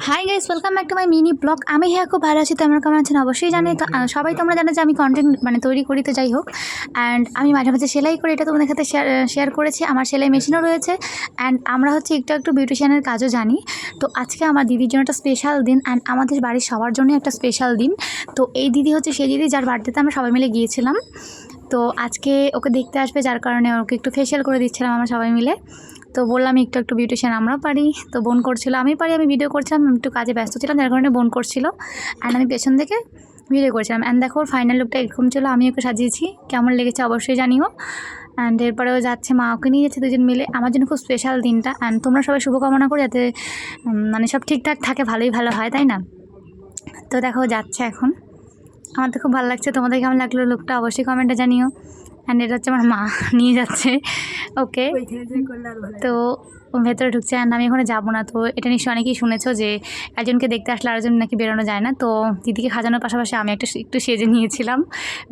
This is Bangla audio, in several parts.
Hi guys welcome back to my mini blog আমি হ্যাঁ খুব ভালো আছি, তোমরা কেমন আছেন? অবশ্যই জানি। সবাই তোমরা জানো যে আমি কন্টেন্ট মানে তৈরি করি, তো যাই হোক। অ্যান্ড আমি মাঝে মাঝে সেলাই করি, এটা তোমাদের সাথে শেয়ার শেয়ার করেছি। আমার সেলাই মেশিনও রয়েছে। অ্যান্ড আমরা হচ্ছে একটু একটু বিউটিশিয়ানের কাজও জানি। তো, আজকে আমার দিদির জন্য একটা স্পেশাল দিন। অ্যান্ড আমাদের বাড়ির সবার জন্যই একটা স্পেশাল দিন। তো, এই দিদি হচ্ছে সেই দিদি, যার বার্থডেতে আমরা সবাই মিলে গিয়েছিলাম। তো আজকে ওকে দেখতে আসবে, যার কারণে ওকে একটু ফেশিয়াল করে দিচ্ছিলাম আমরা সবাই মিলে। তো বললাম, একটু একটু বিউটিশিয়ান আমরাও পারি। তো বোন করছিল, আমি পারি, আমি ভিডিও করছিলাম একটু কাজে ব্যস্ত ছিলাম, যার কারণে বোন করছিল। অ্যান্ড আমি পেছন থেকে ভিডিও করছিলাম। অ্যান্ড দেখো ফাইনাল লুকটা এরকম ছিল, আমি ওকে সাজিয়েছি। কেমন লেগেছে অবশ্যই জানিও। অ্যান্ড এরপরেও যাচ্ছে, মা ওকে নিয়ে যাচ্ছে দুজন মিলে। আমার জন্য খুব স্পেশাল দিনটা। অ্যান্ড তোমরা সবাই শুভকামনা করো, যাতে মানে সব ঠিকঠাক থাকে, ভালোই ভালো হয়, তাই না? তো দেখো যাচ্ছে এখন। আমার তো খুব ভালো লাগছে। তোমাদের কেমন লাগল লুকটা অবশ্যই কমেন্টে জানিও। অ্যান্ড এটা হচ্ছে আমার মা নিয়ে যাচ্ছে। ওকে তো ভেতরে ঢুকছে অ্যান্ড আমি ওখানে যাব না। তো এটা নিশ্চয়ই অনেকেই শুনেছো যে একজনকে দেখতে আসলে আরেকজন নাকি বেরোনো যায় না। তো দিদিকে সাজানোর পাশাপাশি আমি একটা একটু সেজে নিয়েছিলাম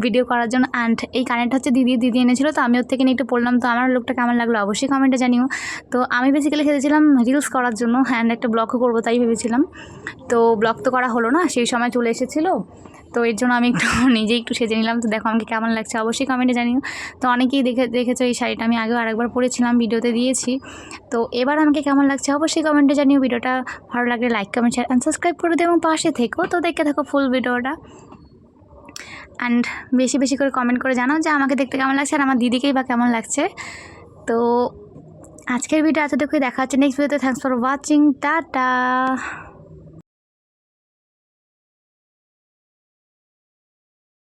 ভিডিও করার জন্য। অ্যান্ড এই কানেরটা হচ্ছে দিদি দিদি এনেছিল। তো আমি ওর থেকে নিয়ে একটু পড়লাম। তো আমার লোকটা কেমন লাগল অবশ্যই কমেন্টে জানিও। তো আমি বেসিক্যালি সেজেছিলাম রিলস করার জন্য। অ্যান্ড একটা ব্লগও করব তাই ভেবেছিলাম। তো ব্লগ তো করা হলো না সেই সময় চলে এসেছিল। তো এর জন্য আমি একটু নিজেই একটু সেজে নিলাম। তো দেখো আমাকে কেমন লাগছে অবশ্যই কমেন্টে জানিও। তো অনেকেই দেখে, দেখেছ এই শাড়িটা, আমি আগেও আরেকবার পরেছিলাম ভিডিওতে দিয়েছি। তো এবার আমাকে কেমন লাগছে অবশ্যই কমেন্টে জানিও। ভিডিওটা ভালো লাগলে like comment share and subscribe করে দিও এবং পাশে থেকো। তো দেখে থাকো ফুল ভিডিওটা। অ্যান্ড বেশি বেশি করে কমেন্ট করে জানাও যে আমাকে দেখতে কেমন লাগছে আর আমার দিদিকেই বা কেমন লাগছে। তো আজকের ভিডিও এতটুকুই। দেখা হচ্ছে নেক্সট ভিডিওতে থ্যাংকস ফর ওয়াচিং টাটা